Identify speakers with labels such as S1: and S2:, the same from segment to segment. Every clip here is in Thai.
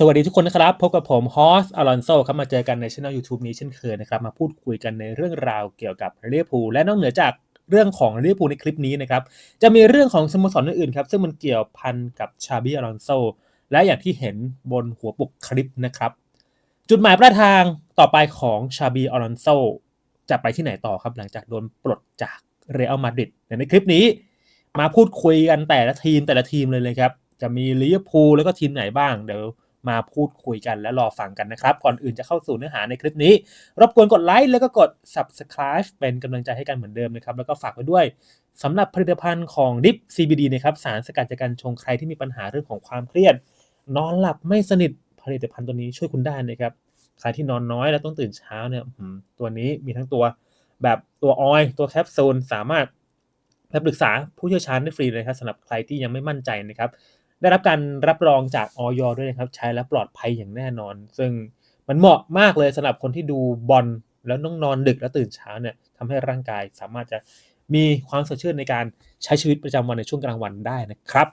S1: สวัสดีทุกคนนะครับ พบกับผมฮอสอลอนโซครับมาเจอกันในช่อง YouTube นี้เช่นเคยนะครับ มาพูดคุยกันในเรื่องราวเกี่ยวกับเรียพูและนอกเหนือจากเรื่องของเรียพูในคลิปนี้นะครับ จะมีเรื่องของสโมสรอื่นๆครับ ซึ่งมันเกี่ยวพันกับชาบิอลอนโซและอย่างที่เห็นบนหัวปกคลิปนะครับ จุดหมายปลายทางต่อไปของชาบิอลอนโซจะไปที่ไหนต่อครับ หลังจากโดนปลดจากเรอัลมาดริดในคลิปนี้ มาพูดคุยกันแต่ละทีมแต่ละทีมเลยเลยครับ จะมีลิเวอร์พูลแล้วก็ทีมไหนบ้างเดี๋ยว มาพูดคุยกันและรอฟังกันนะครับ ก่อนอื่นจะเข้าสู่เนื้อหาในคลิปนี้ รบกวนกดไลค์แล้วก็กด subscribe เป็นกำลังใจให้กันเหมือนเดิมนะครับ แล้วก็ฝากไว้ด้วยสำหรับผลิตภัณฑ์ของดิฟ CBD นะครับสารสกัดจากการชงใครที่มีปัญหาเรื่องของความเครียด นอนหลับไม่สนิทผลิตภัณฑ์ตัวนี้ช่วยคุณได้นะครับใครที่นอนน้อยแล้วต้องตื่นเช้าเนี่ยตัวนี้มีทั้งตัวแบบตัวออยตัวแคปซูลสามารถไปปรึกษาผู้เชี่ยวชาญได้ฟรีเลยครับสำหรับใครที่ยังไม่มั่นใจนะครับ ได้รับการรับรองจากออยด้วยนะครับ ใช้แล้วปลอดภัยอย่างแน่นอน ซึ่งมันเหมาะมากเลยสำหรับคนที่ดูบอลแล้วต้องนอนดึกแล้วตื่นเช้าเนี่ยทำให้ร่างกายสามารถจะมีความสดชื่นในการใช้ชีวิตประจำวันในช่วงกลางวันได้นะครับ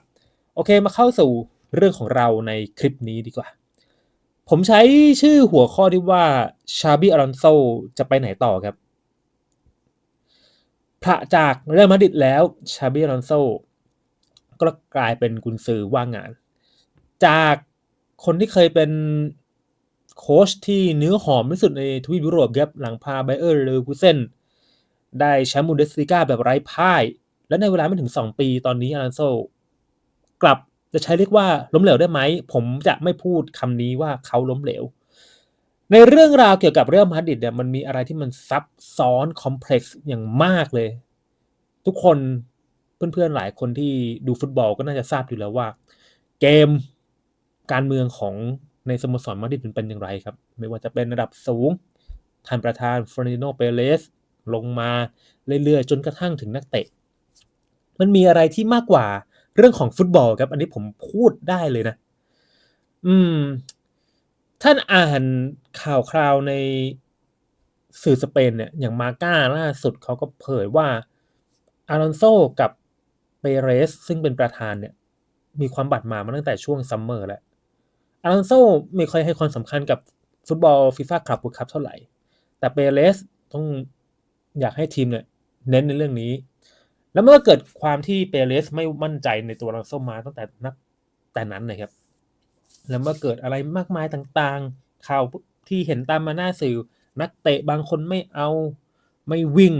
S1: โอเคมาเข้าสู่เรื่องของเราในคลิปนี้ดีกว่า ผมใช้ชื่อหัวข้อที่ว่าชาบิอารอนโซจะไปไหนต่อครับพระจากเรอัลมาดริดแล้วชาบิอารอนโซ ก็กลายเป็นกุนซือว่างงาน จากคนที่เคยเป็นโค้ชที่เนื้อหอมที่สุดในทวีปยุโรปครับหลังพาไบเออร์เลอร์กูเซนได้แชมป์บูเดสลิก้าแบบไร้พ่าย และในเวลาไม่ถึง 2 ปีตอนนี้อารันโซกลับจะใช้เรียกว่าล้มเหลวได้ไหม ผมจะไม่พูดคำนี้ว่าเขาล้มเหลว ในเรื่องราวเกี่ยวกับเรื่องมาดริดเนี่ยมันมีอะไรที่มันซับซ้อนคอมเพล็กซ์อย่างมากเลย ทุกคน เพื่อนๆหลายคนที่ดูฟุตบอลก็น่าจะทราบอยู่แล้วว่า เกมการเมืองของในสโมสรมาดริดเป็นอย่างไรครับ ไม่ว่าจะเป็นระดับสูงท่านประธานฟรานิโนเปเรสลงมาเรื่อยๆ จนกระทั่งถึงนักเตะ มันมีอะไรที่มากกว่าเรื่องของฟุตบอลครับ อันนี้ผมพูดได้เลยนะ อืม ท่านอ่านข่าวคราวในสื่อสเปนเนี่ย อย่างมาก้าล่าสุดเขาก็เผยว่าอารอนโซกับ เรส ซึ่งเป็นประธานเนี่ย มีความบาดหมางมาตั้งแต่ช่วงซัมเมอร์แล้วอารอนโซไม่ค่อยให้ความสำคัญกับฟุตบอลฟีฟ่าคลับบุคับเท่าไหร่ แต่เปเรสต้องอยากให้ทีมเนี่ยเน้นในเรื่องนี้ แล้วเมื่อเกิดความที่เปเรสไม่มั่นใจในตัวอารอนโซมาตั้งแต่นักแต่นั้นนะครับ แล้วเมื่อเกิดอะไรมากมายต่างๆ ข่าวที่เห็นตามมาหน้าสื่อ นักเตะบางคนไม่เอาไม่วิ่ง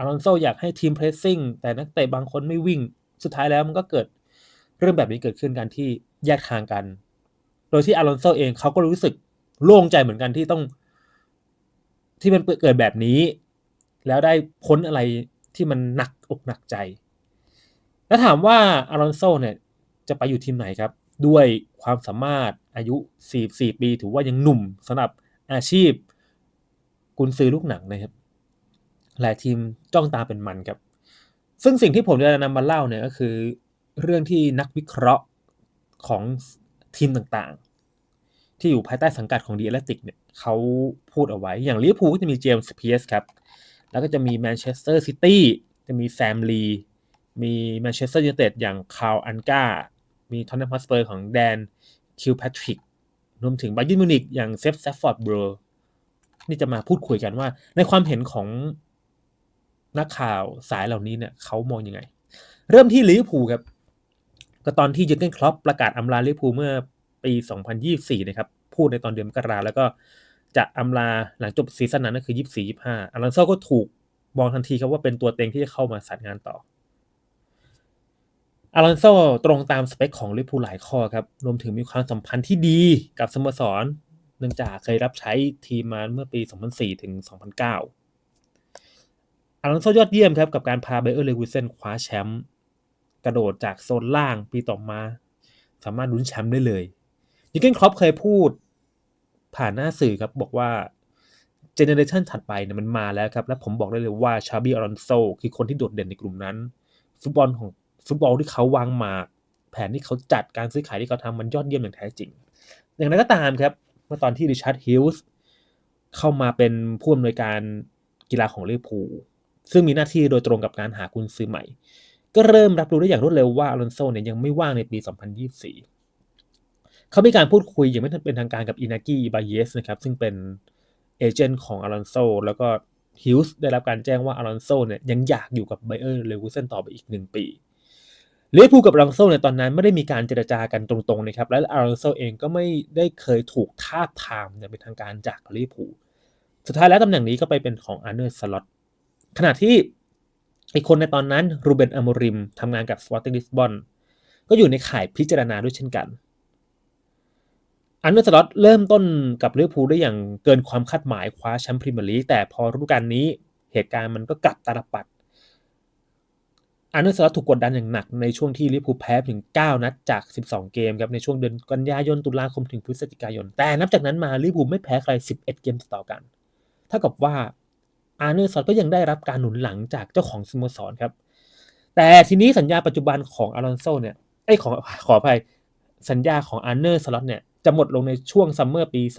S1: อารอนโซอยากให้ทีมเพรสซิ่งแต่นักเตะบางคนไม่วิ่ง สุดท้ายแล้วมันก็เกิดเรื่องแบบนี้เกิดขึ้นกันที่แยกทางกัน โดยที่อารอนโซเองเขาก็รู้สึกโล่งใจเหมือนกันที่ต้อง ที่มันเกิดแบบนี้ แล้วได้พ้นอะไรที่มันหนักอกหนักใจ แล้วถามว่าอารอนโซเนี่ยจะไปอยู่ทีมไหนครับ ด้วยความสามารถอายุ 44 ปี ถือว่ายังหนุ่มสำหรับอาชีพกุนซือลูกหนังนะครับ หลายทีมจ้องตาเป็นมันครับ ซึ่งสิ่งที่ผมจะนำมาเล่าเนี่ยก็คือ เรื่องที่นักวิเคราะห์ของทีมต่างๆ ที่อยู่ภายใต้สังกัดของดีแอตติกเนี่ยเขาพูดเอาไว้อย่างลิเวอร์พูลก็จะมีเจมส์เพียสครับ แล้วก็จะมีแมนเชสเตอร์ซิตี้จะมีแซมลีมีแมนเชสเตอร์ยูไนเต็ดอย่างคาร์อันกามีทอนนัมฮอสเปอร์ของแดนคิวแพทริกรวมถึงบายินมิวนิกอย่างเซฟแซฟฟอร์ดเบรนี่จะมาพูดคุยกันว่า ในความเห็นของ นักข่าวสายเหล่านี้เนี่ยเขามองยังไง เริ่มที่ลิเวอร์พูลครับ ก็ตอนที่เยอร์เกนคลอปประกาศอำลาลิเวอร์พูลเมื่อปี 2024 นะครับ พูดในตอนเดือนมกราแล้วก็จะอำลาหลังจบซีซั่นนั้นก็คือ 24-25อารอนโซก็ถูกมองทันทีครับว่าเป็นตัวเต็งที่จะเข้ามาสานงานต่ออารอนโซตรงตามสเปคของลิเวอร์พูลหลายข้อครับ รวมถึงมีความสัมพันธ์ที่ดีกับสโมสร เนื่องจากเคยรับใช้ทีมมาเมื่อปี 2004 ถึง 2009 อารอนโซยอดเยี่ยมครับกับการพาเบเออร์เลวิเซนคว้าแชมป์กระโดดจากโซนล่างปีต่อมา สามารถลุ้นแชมป์ได้เลยยูเกนครอปเคยพูดผ่านหน้าสื่อครับบอกว่าเจเนเรชันถัดไปเนี่ยมันมาแล้วครับ และผมบอกได้เลยว่าชาบีอารอนโซคือคนที่โดดเด่นในกลุ่มนั้น ฟุตบอลของฟุตบอลที่เขาวางมาแผนที่เขาจัดการซื้อขายที่เขาทำมันยอดเยี่ยมอย่างแท้จริง อย่างไรก็ตามครับ เมื่อตอนที่ริชาร์ดฮิลส์เข้ามาเป็นผู้อำนวยการกีฬาของลิเวอร์พูล ซึ่งมีหน้าที่โดยตรงกับการหากุญซื้อใหม่ ก็เริ่มรับรู้ได้อย่างรวดเร็วว่าอลอนโซเนี่ยยังไม่ว่างในปี 2024 เขามีการพูดคุยอย่างไม่เป็นทางการกับอินากิบาเยสนะครับซึ่งเป็นเอเจนต์ของอลอนโซแล้วก็ฮิลส์ได้รับการแจ้งว่าอลอนโซเนี่ยยังอยากอยู่กับไบเออร์เลวูเซนต่อไปอีกหนึ่งปีเลียพูกับอลอนโซในตอนนั้นไม่ได้มีการเจรจากันตรงๆนะครับและอลอนโซเองก็ไม่ได้เคยถูกทาบทามอย่างเป็นทางการจากลีพูสุดท้ายแล้วตำแหน่งนี้ก็ไปเป็นของอาร์เนอร์สล็อต ขณะที่อีกคนในตอนนั้นรูเบนอโมริมทำงานกับสวอตติงลิสบอนก็อยู่ในข่ายพิจารณาด้วยเช่นกัน อันเดอร์สล็อตเริ่มต้นกับลิเวอร์พูลได้อย่างเกินความคาดหมายคว้าแชมป์พรีเมียร์ลีกแต่พอฤดูกาลนี้เหตุการณ์มันก็กลับตาลปัดอันเดอร์สล็อตถูกกดดันอย่างหนักในช่วงที่ลิเวอร์พูลแพ้ถึง 9 นัดจาก 12 เกมครับในช่วงเดือนกันยายนตุลาคมถึงพฤศจิกายน แต่นับจากนั้นมาลิเวอร์พูลไม่แพ้ใคร 11 เกมต่อกัน เท่ากับว่า อาร์เนอร์สอตก็ยังได้รับการหนุนหลังจากเจ้าของสโมสรครับ แต่ทีนี้สัญญาปัจจุบันของอารอนโซเนี่ยไอ้ของขออภัยสัญญาของอาร์เนอร์สล็อตเนี่ยจะหมดลงในช่วงซัมเมอร์ปี 2027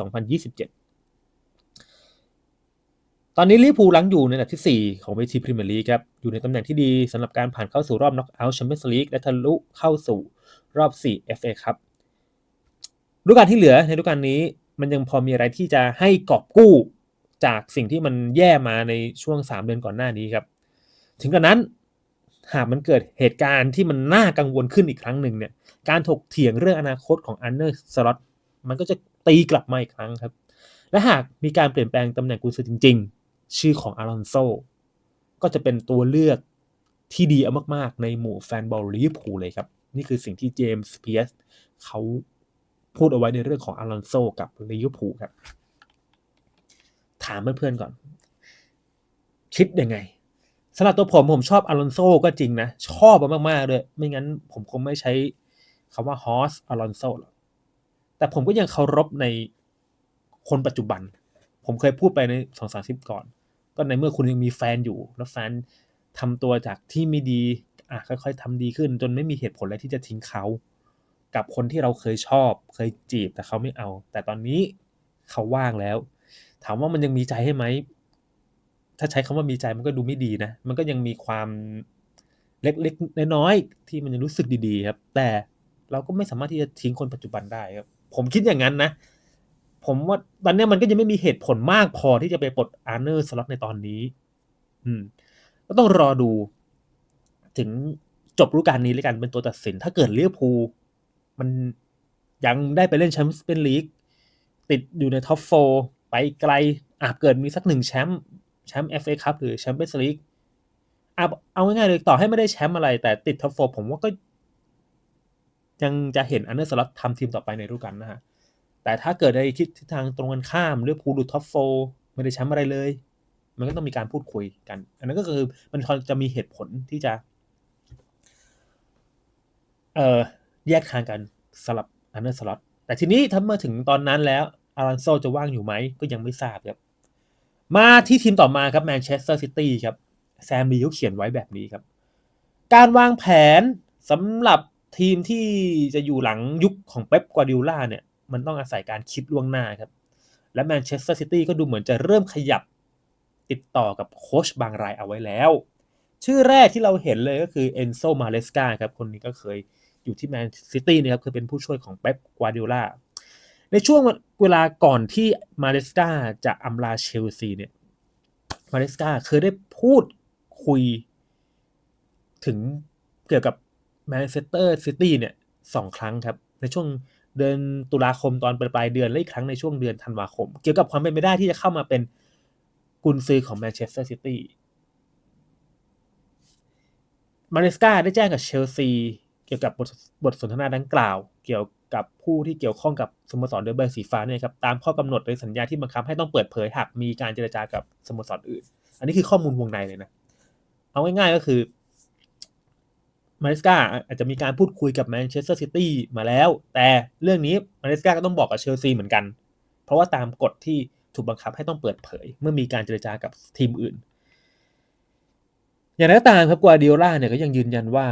S1: ตอนนี้ลิเวอร์พูลลังอยู่ในอันดับที่ 4 ของเวทีพรีเมียร์ลีกครับ อยู่ในตำแหน่งที่ดีสำหรับการผ่านเข้าสู่รอบน็อกเอาท์แชมเปี้ยนส์ลีกและทะลุเข้าสู่รอบ 4 FA ครับฤดูกาลที่เหลือในฤดูกาลนี้มันยังพอมีอะไรที่จะให้กอบกู้ จากสิ่งที่มันแย่มาในช่วง 3 เดือนก่อนหน้านี้ครับ ถึงกระนั้นหากมันเกิดเหตุการณ์ที่มันน่ากังวลขึ้นอีกครั้งหนึ่งเนี่ยการถกเถียงเรื่องอนาคตของอันเนอร์สล็อตมันก็จะตีกลับมาอีกครั้งครับ และหากมีการเปลี่ยนแปลงตำแหน่งกุญซือจริง ๆ ชื่อของอารอนโซก็จะเป็นตัวเลือกที่ดีมาก ๆ ในหมู่แฟนบอลลิเวอร์พูลเลยครับ นี่คือสิ่งที่เจมส์เพียสเขาพูดเอาไว้ในเรื่องของอารอนโซกับลิเวอร์พูลครับ ถามเพื่อนๆก่อน คิดยังไงสำหรับตัวผมผมชอบอารอนโซก็จริงนะ ชอบมากๆเลย ไม่งั้นผมคงไม่ใช้คำว่าฮอสอารอนโซหรอกแต่ผมก็ยังเคารพในคนปัจจุบัน ผมเคยพูดไปในสองสามสิบก่อน ก็ในเมื่อคุณยังมีแฟนอยู่ แล้วแฟนทำตัวจากที่ไม่ดีอะค่อยๆทำดีขึ้น จนไม่มีเหตุผลอะไรที่จะทิ้งเขา กับคนที่เราเคยชอบ เคยจีบแต่เขาไม่เอา แต่ตอนนี้เขาว่างแล้ว ถามว่ามันยังมีใจให้ไหม ถ้าใช้คำว่ามีใจมันก็ดูไม่ดีนะ มันก็ยังมีความเล็กๆน้อยๆที่มันยังรู้สึกดีๆครับ แต่เราก็ไม่สามารถที่จะทิ้งคนปัจจุบันได้ครับ ผมคิดอย่างนั้นนะ ผมว่าตอนนี้มันก็ยังไม่มีเหตุผลมากพอที่จะไปปลดอาร์เนอร์สล็อตในตอนนี้ อืม ก็ต้องรอดู ถึงจบฤดูกาลนี้แล้วกันเป็นตัวตัดสิน ถ้าเกิดเลี้ยวภูมันยังได้ไปเล่นแชมป์เปนลีกติดอยู่ในท็อปโฟ ไปไกลอาจเกิดมีสักหนึ่งแชมป์แชมป์เอฟเอคัพหรือแชมเปี้ยนส์ลีกเอาง่ายๆเลยต่อให้ไม่ได้แชมป์อะไร แต่ติดท็อปโฟผมว่าก็ ยังจะเห็นอันเดอร์สล็อตทำทีมต่อไปในฤดูกาลนะฮะแต่ถ้าเกิดในทิศทางตรงกันข้ามเลือพูดูท็อปโฟไม่ได้แชมป์อะไรเลย มันก็ต้องมีการพูดคุยกัน อันนั้นก็คือมันจะมีเหตุผลที่จะ เอ่อแยกทางกันสลับอันเดอร์สล็อตแต่ทีนี้ถ้าเมื่อถึงตอนนั้นแล้ว อารันโซจะว่างอยู่ไหมก็ยังไม่ทราบครับ มาที่ทีมต่อมาครับแมนเชสเตอร์ซิตี้ครับแซมบีเขาเขียนไว้แบบนี้ครับ การวางแผนสำหรับทีมที่จะอยู่หลังยุคของเป๊ปกวาดิโอลาเนี่ย มันต้องอาศัยการคิดล่วงหน้าครับ และแมนเชสเตอร์ซิตี้ก็ดูเหมือนจะเริ่มขยับติดต่อกับโค้ชบางรายเอาไว้แล้ว ชื่อแรกที่เราเห็นเลยก็คือเอนโซมาเลสกาครับ คนนี้ก็เคยอยู่ที่แมนซิตี้นะครับเคยเป็นผู้ช่วยของเป๊ปกวาดิโอลา ในช่วงเวลาก่อนที่มาเลสกาจะอำลาเชลซีเนี่ยมาเลสกาเคยได้พูดคุยถึงเกี่ยวกับแมนเชสเตอร์ซิตี้เนี่ยสองครั้งครับ ในช่วงเดือนตุลาคมตอนปลายเดือนและอีกครั้งในช่วงเดือนธันวาคม เกี่ยวกับความเป็นไปได้ที่จะเข้ามาเป็นกุนซือของแมนเชสเตอร์ซิตี้มาริสกาได้แจ้งกับเชลซี กี่ยวกับบทบทสนทนาดังกล่าว เกี่ยวกับผู้ที่เกี่ยวข้องกับสโมสรเดอร์เบอร์สีฟ้าเนี่ยครับตามข้อกำหนดในสัญญาที่บังคับให้ต้องเปิดเผยหากมีการเจรจากับสโมสรอื่น อันนี้คือข้อมูลวงในเลยนะ เอาง่ายๆก็คือมาริสกาอาจจะมีการพูดคุยกับแมนเชสเตอร์ซิตี้มาแล้ว แต่เรื่องนี้มาริสกาก็ต้องบอกกับเชลซีเหมือนกัน เพราะว่าตามกฎที่ถูกบังคับให้ต้องเปิดเผย เมื่อมีการเจรจากับทีมอื่น อย่างไรก็ตามครับกัวดิโอล่าเนี่ยก็ยังยืนยันว่า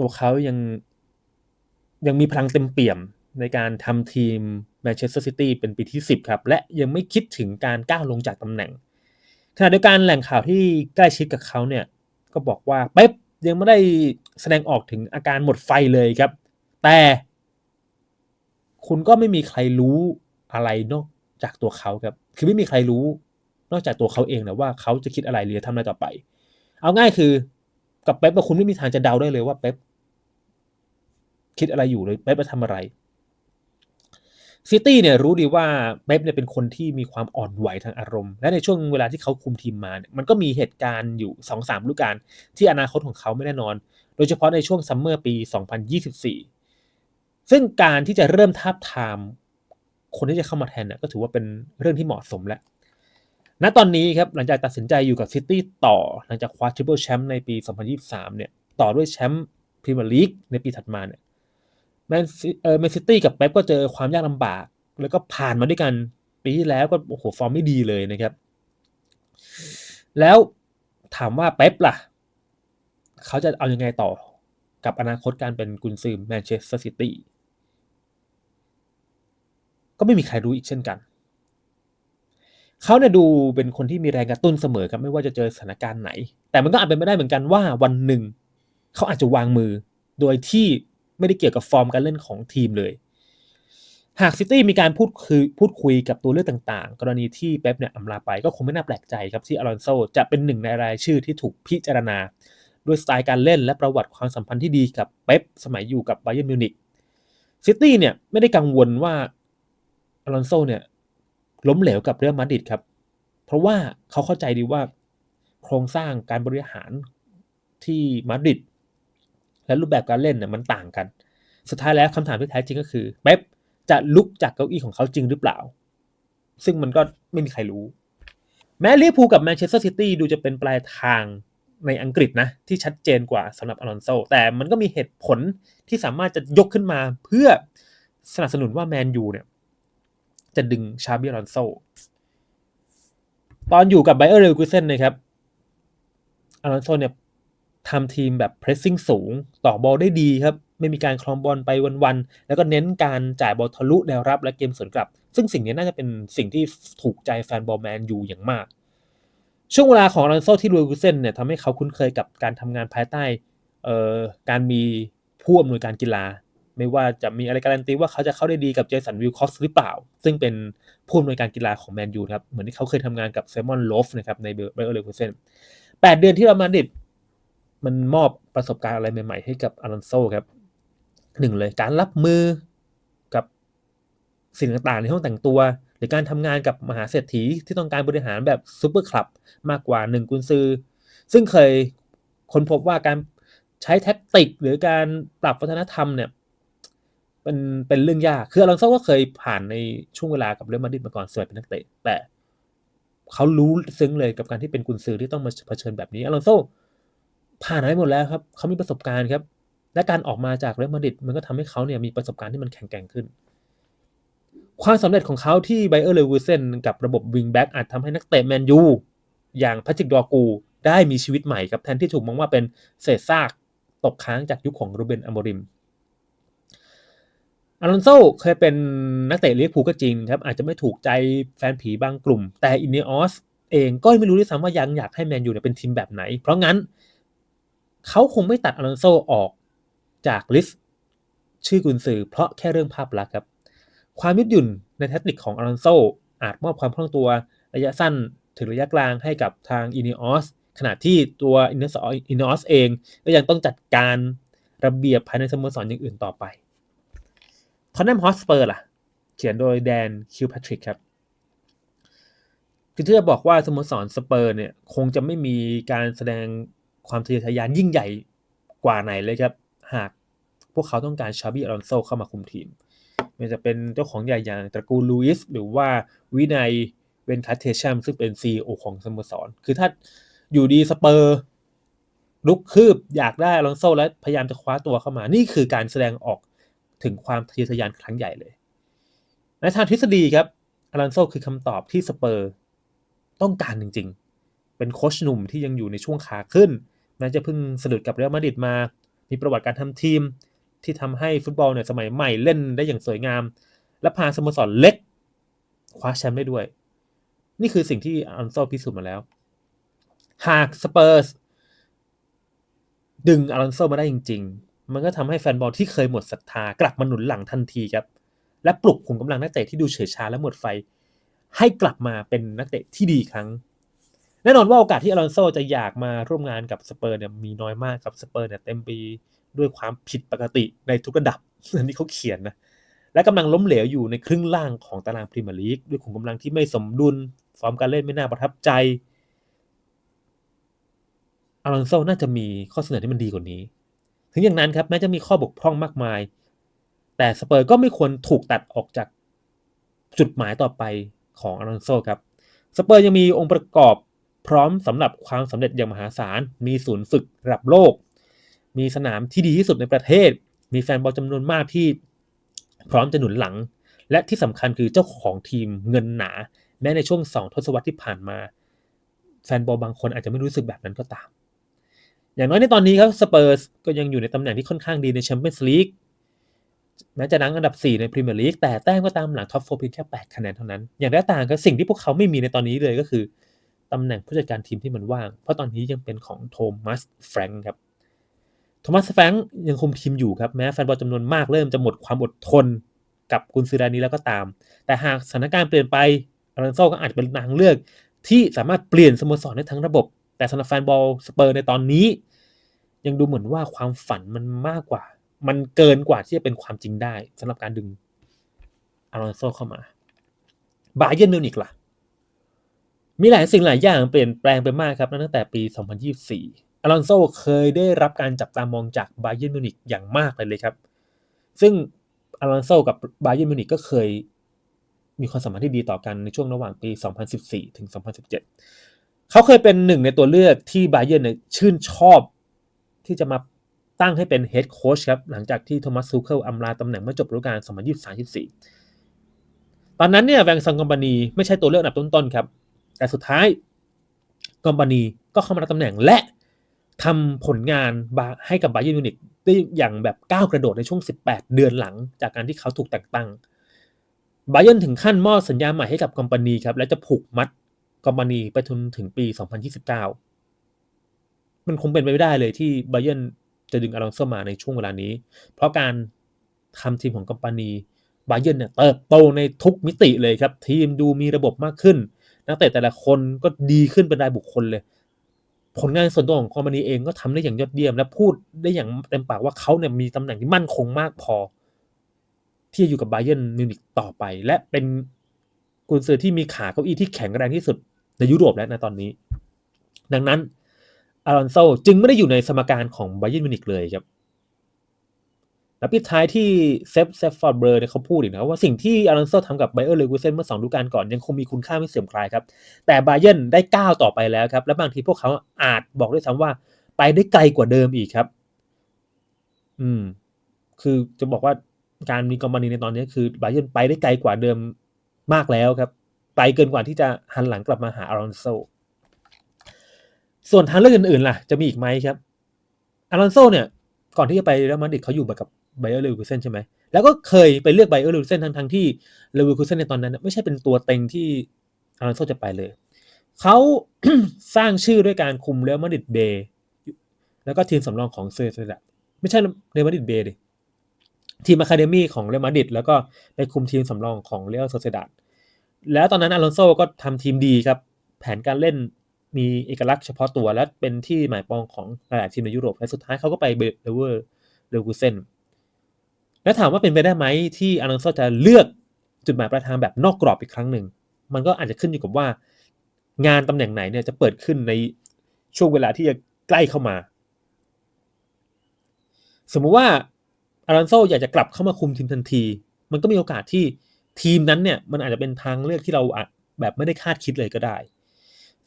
S1: ตัวเขายังยังมีพลังเต็มเปี่ยมในการทำทีมแมนเชสเตอร์ซิตี้เป็นปีที่ 10 ครับ และยังไม่คิดถึงการก้าวลงจากตำแหน่ง ขณะเดียวกันแหล่งข่าวที่ใกล้ชิดกับเขาเนี่ย ก็บอกว่าเป๊ปยังไม่ได้แสดงออกถึงอาการหมดไฟเลยครับ แต่คุณก็ไม่มีใครรู้อะไรนอกจากตัวเขาครับ คือไม่มีใครรู้ นอกจากตัวเขาเองนะว่าเขาจะคิดอะไรหรือทำอะไรต่อไป เอาง่ายคือกับเป๊ปคุณไม่มีทางจะเดาได้เลยว่าเป๊ป คิดอะไรอยู่เลยเป๊ปจะทำอะไรซิตี้เนี่ยรู้ดีว่าเป๊ปเนี่ยเป็นคนที่มีความอ่อนไหวทางอารมณ์ และในช่วงเวลาที่เขาคุมทีมมาเนี่ยมันก็มีเหตุการณ์อยู่2อสามฤดูกาลที่อนาคตของเขาไม่แน่นอน โดยเฉพาะในช่วงซัมเมอร์ปี 2024 ซึ่งการที่จะเริ่มทาบทาม คนที่จะเข้ามาแทนเนี่ยก็ถือว่าเป็นเรื่องที่เหมาะสมแล้วณตอนนี้ครับหลังจากตัดสินใจอยู่กับซิตี้ต่อหลังจากคว้าทริปเปิลแชมป์ในปี 2023 เนี่ยต่อด้วยแชมป์พรีเมียร์ลีกในปีถัดมาเนี่ย แมนเออแมนซิตี้กับเป๊ปก็เจอความยากลำบาก แล้วก็ผ่านมาด้วยกันปีที่แล้วก็โอ้โหฟอร์มไม่ดีเลยนะครับ แล้วถามว่าเป๊ปล่ะ เขาจะเอาอยัางไงต่อกับอนาคตการเป็นกุนซือแมนเชสเตอร์ซิตี้ก็ไม่มีใครรู้อีกเช่นกัน เขาเนี่ยดูเป็นคนที่มีแรงกระตุ้นเสมอครับไม่ว่าจะเจอสถานการณ์ไหน แต่มันก็อาจเป็นไม่ได้เหมือนกันว่าวันหนึ่ง เขาอาจจะวางมือโดยที่ ไม่ได้เกี่ยวกับฟอร์มการเล่นของทีมเลย หากซิตี้มีการพูดคุยพูดคุยกับตัวเลือกต่างๆ กรณีที่เป๊ปเนี่ยอำลาไปก็คงไม่น่าแปลกใจครับที่อลอนโซจะเป็นหนึ่งในรายชื่อที่ถูกพิจารณาด้วยสไตล์การเล่นและประวัติความสัมพันธ์ที่ดีกับเป๊ปสมัยอยู่กับไบเยอร์มิวนิกซิตี้เนี่ยไม่ได้กังวลว่าอลอนโซเนี่ยล้มเหลวกับเรื่อัลมาดริดครับ เพราะว่าเขาเข้าใจดีว่าโครงสร้างการบริหารที่มาดริด และรูปแบบการเล่นเนี่ยมันต่างกัน สุดท้ายแล้วคำถามที่แท้จริงก็คือเป๊ปจะลุกจากเก้าอี้ของเขาจริงหรือเปล่า ซึ่งมันก็ไม่มีใครรู้ แม้ลิเวอร์พูลกับแมนเชสเตอร์ซิตี้ดูจะเป็นปลายทางในอังกฤษนะ ที่ชัดเจนกว่าสำหรับอลอนโซแต่มันก็มีเหตุผลที่สามารถจะยกขึ้นมาเพื่อสนับสนุนว่าแมนยูเนี่ย จะดึงชาบิอลอนโซตอนอยู่กับไบเออร์เรลกุเซนนะครับอลอนโซเนี่ย ทำทีมแบบเพรสซิ่งสูง ต่อบอลได้ดีครับ ไม่มีการคลองบอลไปวันๆ แล้วก็เน้นการจ่ายบอลทะลุแนวรับและเกมสวนกลับ ซึ่งสิ่งนี้น่าจะเป็นสิ่งที่ถูกใจแฟนบอลแมนยูอย่างมาก ช่วงเวลาของอลอนโซที่ลูกุเซนเนี่ยทำให้เขาคุ้นเคยกับการทำงานภายใต้การมีผู้อำนวยการกีฬา ไม่ว่าจะมีอะไรการันตีว่าเขาจะเข้าได้ดีกับเจสันวิลคอสหรือเปล่า ซึ่งเป็นผู้อำนวยการกีฬาของแมนยูครับเหมือนที่เขาเคยทำงานกับเซมอนโลฟนะครับในเบอร์เบอร์เลกุเซนแปดเดือนที่เรามาดิด มันมอบประสบการณ์อะไรใหม่ ๆ ให้กับอลอนโซครับหนึ่งเลยการรับมือกับสิ่งต่างๆ ในห้องแต่งตัว หรือการทำงานกับมหาเศรษฐีที่ต้องการบริหารแบบซูเปอร์คลับมากกว่าหนึ่งกุนซือ ซึ่งเคยค้นพบว่าการใช้แท็กติก หรือการปรับวัฒนธรรมเนี่ยเป็นเป็นเรื่องยาก คืออลอนโซก็เคยผ่านในช่วงเวลากับเรอัลมาดริดมาก่อนสวยเป็นนักเตะ แต่เขารู้ซึ้งเลยกับการที่เป็นกุนซือที่ต้องมาเผชิญแบบนี้อลอนโซ ผ่านไรหมดแล้วครับเขามีประสบการณ์ครับ และการออกมาจากเรอัลมาดริดมันก็ทำให้เขาเนี่ยมีประสบการณ์ที่มันแข็งแกร่งขึ้น ความสำเร็จของเขาที่ไบเออร์เลวูเซนกับระบบวิงแบ็กอาจทำให้นักเตะแมนยูอย่างพัชิกดอกูได้มีชีวิตใหม่ครับแทนที่ถูกมองว่าเป็นเศษซากตกค้างจากยุคของโรเบนอโมริมอารอนโซเคยเป็นนักเตะลิเวอร์พูลก็จริงครับอาจจะไม่ถูกใจแฟนผีบางกลุ่ม แต่อินเนอสเองก็ไม่รู้ด้วยซ้ำว่ายังอยากให้แมนยูเนี่ยเป็นทีมแบบไหน เพราะงั้น เขาคงไม่ตัดอลอนโซออกจากลิสต์ชื่อกุนซือเพราะแค่เรื่องภาพลักษณ์ครับ ความยืดหยุ่นในเทคนิคของอลอนโซอาจมอบความคล่องตัวระยะสั้นถึงระยะกลางให้กับทางอินิออสขณะที่ตัวอินเนอสเองก็ยังต้องจัดการระเบียบภายในสโมสรอย่างอื่นต่อไปทอนแนมฮอสเปอร์ล่ะ เขียนโดยแดนคิวแพทริกครับคือที่จะบอกว่าสโมสรสเปอร์เนี่ย คงจะไม่มีการแสดง ความทะเยอทะยานยิ่งใหญ่กว่าไหนเลยครับ หากพวกเขาต้องการชาบี้อลอนโซเข้ามาคุมทีมไมันจะเป็นเจ้าของใหญ่อย่างตระกูลลูอิสหรือว่าวินัยเวนคัตเทชัมซึ่งเป็นซีอของสโมสร คือถ้าอยู่ดีสเปอร์ลุกคืบอยากได้อลอนโซและพยายามจะคว้าตัวเข้ามา นี่คือการแสดงออกถึงความทะเยอทะยานครั้งใหญ่เลย ในทางทฤษฎีครับอลันโซคือคำตอบที่สเปอร์ต้องการจริงๆ เป็นโคชหนุ่มที่ยังอยู่ในช่วงขาขึ้น แม้จะเพิ่งสะดุดกับเรอัลมาดริดมา มีประวัติการทำทีม ที่ทำให้ฟุตบอลเนี่ยสมัยใหม่เล่นได้อย่างสวยงาม และพาสโมสรเล็กคว้าแชมป์ได้ด้วย นี่คือสิ่งที่อันโซพิสูจน์มาแล้ว หากสเปอร์สดึงอลอนโซมาได้จริง ๆ มันก็ทำให้แฟนบอลที่เคยหมดศรัทธากลับมาหนุนหลังทันทีครับ และปลุกขุมกำลังนักเตะที่ดูเฉยชาและหมดไฟ ให้กลับมาเป็นนักเตะที่ดีครั้ง แน่นอนว่าโอกาสที่อลอนโซจะอยากมาร่วมงานกับสเปอร์เนี่ยมีน้อยมากกับสเปอร์เนี่ยเต็มปีด้วยความผิดปกติในทุกระดับอันนี้เขาเขียนนะและกำลังล้มเหลวอยู่ในครึ่งล่างของตารางพรีเมียร์ลีกด้วยขุมกำลังที่ไม่สมดุลฟอร์มการเล่นไม่น่าประทับใจอลอนโซน่าจะมีข้อเสนอที่มันดีกว่านี้ ถึงอย่างนั้นครับแม้จะมีข้อบกพร่องมากมาย แต่สเปอร์ก็ไม่ควรถูกตัดออกจากจุดหมายต่อไปของอลอนโซครับสเปอร์ยังมีองค์ประกอบ พร้อมสำหรับความสำเร็จอย่างมหาศาล มีศูนย์ฝึกระดับโลก มีสนามที่ดีที่สุดในประเทศ มีแฟนบอลจำนวนมากที่พร้อมจะหนุนหลัง และที่สำคัญคือเจ้าของทีมเงินหนา แม้ในช่วงสองทศวรรษที่ผ่านมา แฟนบอลบางคนอาจจะไม่รู้สึกแบบนั้นก็ตาม อย่างน้อยในตอนนี้ครับสเปอร์สก็ยังอยู่ในตำแหน่งที่ค่อนข้างดีในแชมเปี้ยนส์ลีกแม้จะนั่งอันดับ 4 ในพรีเมียร์ลีกแต่แต้มก็ตามหลังท็อปโฟเพียงแค่ 8 คะแนนเท่านั้น อย่างไรก็ตามก็สิ่งที่พวกเขาไม่มีในตอนนี้เลยก็คือ ตำแหน่งผู้จัดการทีมที่มันว่าง เพราะตอนนี้ยังเป็นของโทมัสแฟรงค์ครับ โทมัสแฟรงค์ยังคุมทีมอยู่ครับ แม้แฟนบอลจำนวนมากเริ่มจะหมดความอดทนกับกุนซือรายนี้แล้วก็ตาม แต่หากสถานการณ์เปลี่ยนไปอลันโซก็อาจจะเป็นทางเลือก ที่สามารถเปลี่ยนสโมสรได้ทั้งระบบ แต่สำหรับแฟนบอลสเปอร์ในตอนนี้ ยังดูเหมือนว่าความฝันมันมากกว่า มันเกินกว่าที่จะเป็นความจริงได้สำหรับการดึงอลอนโซเข้ามา บาเย r n m มิวนิกล่ะ มีหลายสิ่งหลายอย่างเปลี่ยนแปลงไปมากครับตั้งแต่ปี 2024 อลอนโซเคยได้รับการจับตามองจากบาเย r n m มิวนิกอย่างมากเลยเลยครับ ซึ่งอลอนโซกับบาเย r n m มิวนิกก็เคยมีความสัมพันธ์ที่ดีต่อกันในช่วงระหว่างปี 2014 ถึง 2017 เขาเคยเป็นหนึ่งในตัวเลือกที่บาเย r n เนี่ยชื่นชอบที่จะมาตั้งให้เป็นเฮดโค้ชครับหลังจากที่โทมัสซูเคิลอำลาตำแหน่งเมื่อจบฤดูกาล 2023-24 ตอนนั้นเนี่ยแวงซังคอมพานีไม่ใช่ตัวเลือกอันดับต้นๆครับ แต่สุดท้ายคอมพานีก็เข้ามารับตำแหน่งและทำผลงานให้กับบาเย r n มิวนิกได้อย่างแบบก้าวกระโดดในช่วง 18 เดือนหลัง จากการที่เขาถูกแต่งตั้งบาเย r n ถึงขั้นมอบสัญญาใหม่ให้กับคอมพานีครับ และจะผูกมัดคอมพานีไปจนถึงปี 2029 มันคงเป็นไปไม่ได้เลยที่บาเย r n จะดึงอลองโซมาในช่วงเวลานี้ เพราะการทำทีมของกัมปานีบาเย r n เนี่ยเติบโตในทุกมิติเลยครับ ทีมดูมีระบบมากขึ้น นักเตะแต่ละคนก็ดีขึ้นเป็นรายบุคคลเลย ผลงานส่วนตัวของคอมพานีเองก็ทำได้อย่างยอดเยี่ยม และพูดได้อย่างเต็มปากว่าเขาเนี่ยมีตำแหน่งที่มั่นคงมากพอ ที่จะอยู่กับไบเย r n มิวนิกต่อไป และเป็นกุนซือที่มีขาเก้าอี้ที่แข็งแรงที่สุดในยุโรปและในะตอนนี้ ดังนั้นอลอนโซจึงไม่ได้อยู่ในสมการของไบเย r n มิวนิกเลยครับ แล้วปิดท้ายที่เซฟเซฟฟอร์เบอร์เนี่ยเขาพูดอีกนะว่าสิ่งที่อลอนโซทำกับไบเออร์เลกูเซนเมื่อสองฤดูกาลก่อน ยังคงมีคุณค่าไม่เสื่อมคลายครับ แต่ไบาเย r n ได้ก้าวต่อไปแล้วครับ และบางทีพวกเขาอาจบอกด้วยซ้ำว่า ไปได้ไกลกว่าเดิมอีกครับ อืม คือจะบอกว่าการมีกอมบานีในตอนนี้คือไบาเย r n ไปได้ไกลกว่าเดิมมากแล้วครับไกลเกินกว่าที่จะหันหลังกลับมาหาอลอนโซส่วนทางเลือกอื่นๆล่ะ จะมีอีกไหมครับอลอนโซเนี่ย ก่อนที่จะไปเรอัลมาดริดเขาอยู่กับไบเออร์เลวิคูเซนใช่ไหมแล้วก็เคยไปเลือกไบเออร์เลวิคูเซนทั้งทั้งที่เลวิคูเซนในตอนนั้น ไม่ใช่เป็นตัวเต็งที่อลอนโซจะไปเลย เขาสร้างชื่อด้วยการคุมเรอัลมาดริดเบย์แล้วก็ทีมสำรองของเซอร์เซดัไม่ใช่เรอัลมาดริดเบย์ดิทีมอะคาเดมี่ของเรอัลมาดริดแล้วก็ไปคุมทีมสำรองของเรอัลโซเซดัแล้วตอนนั้นอลอนโซก็ทำทีมดีครับ แผนการเล่น มีเอกลักษณ์เฉพาะตัวและเป็นที่หมายปองของหลายทีมในยุโรปและสุดท้ายเขาก็ไปเบลเวอร์เลกูเซนและถามว่าเป็นไปได้ไหมที่อลังโซจะเลือกจุดหมายปลายทางแบบนอกกรอบอีกครั้งหนึ่ง มันก็อาจจะขึ้นอยู่กับว่า งานตำแหน่งไหนเนี่ยจะเปิดขึ้นในช่วงเวลาที่จะใกล้เข้ามา สมมุติว่าอลันโซอยากจะกลับเข้ามาคุมทีมทันที มันก็มีโอกาสที่ทีมนั้นเนี่ยมันอาจจะเป็นทางเลือกที่เราแบบไม่ได้คาดคิดเลยก็ได้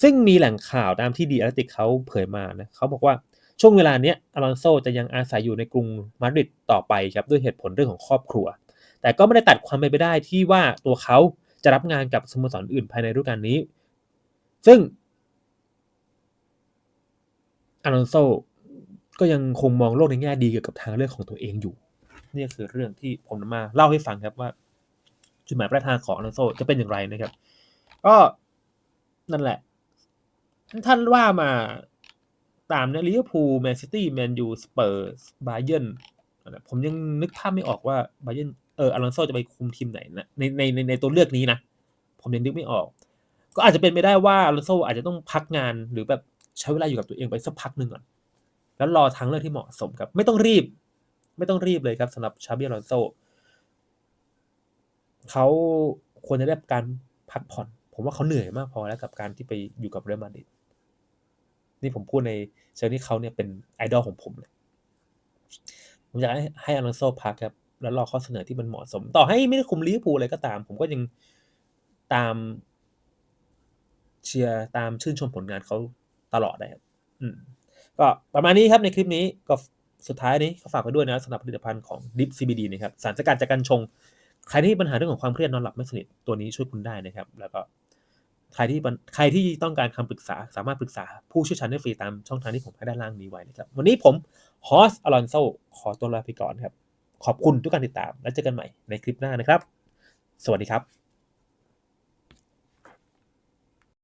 S1: ซึ่งมีแหล่งข่าวตามที่ดีอาร์ติกเขาเผยมานะเขาบอกว่าช่วงเวลาเนี้ยอลอนโซจะยังอาศัยอยู่ในกรุงมาดริดต่อไปครับด้วยเหตุผลเรื่องของครอบครัว แต่ก็ไม่ได้ตัดความเป็นไปได้ที่ว่าตัวเขาจะรับงานกับสโมสรอื่นภายในฤดูกาลนี้ ซึ่งอลอนโซก็ยังคงมองโลกในแง่ดีเกี่ยวกับทางเลือกของตัวเองอยู่ นี่คือเรื่องที่ผมมาเล่าให้ฟังครับว่าจุดหมายปลายทางของอลอนโซจะเป็นอย่างไรนะครับ ก็นั่นแหละ ท่านว่ามาตามเนี่ยลิเวอร์พูลแมนซิตี้แมนยูสเปอร์สบาเยนผมยังนึกภาพไม่ออกว่าบาเยนเอออลอนโซจะไปคุมทีมไหนนะในในในในตัวเลือกนี้นะ ผมยังนึกไม่ออก ก็อาจจะเป็นไปได้ว่าอลอนโซอาจจะต้องพักงานหรือแบบใช้เวลาอยู่กับตัวเองไปสักพักหนึ่งก่อนแล้วรอทางเลือกที่เหมาะสมครับ ไม่ต้องรีบ ไม่ต้องรีบเลยครับสำหรับชาบิอลอนโซเขาควรจะได้การพักผ่อน ผมว่าเขาเหนื่อยมากพอแล้วกับการที่ไปอยู่กับเรอัลมาดริด นี่ผมพูดในเชิงที่เขาเนี่ยเป็นไอดอลของผมเลย ผมอยากให้ให้อลอนโซพักครับ แล้วรอข้อเสนอที่มันเหมาะสม ต่อให้ไม่ได้คุมลิเวอร์พูลอะไรก็ตาม ผมก็ยังตามเชียร์ตามชื่นชมผลงานเขาตลอดนะครับอืมก็ประมาณนี้ครับในคลิปนี้ก็สุดท้ายนี้ก็ฝากไปด้วยนะสำหรับผลิตภัณฑ์ของ Dip CBD นะครับสารสกัดจากกัญชง ใครที่มีปัญหาเรื่องของความเครียดนอนหลับไม่สนิทตัวนี้ช่วยคุณได้นะครับ แล้วก็ ใครที่ใครที่ต้องการคำปรึกษาสามารถปรึกษาผู้เชี่ยวชาญได้ฟรีตามช่องทางที่ผมให้ด้านล่างนี้ไว้นะครับ วันนี้ผมฮอสอลอนโซขอตัวลาไปก่อนครับ ขอบคุณทุกการติดตาม แล้วเจอกันใหม่ในคลิปหน้านะครับ สวัสดีครับ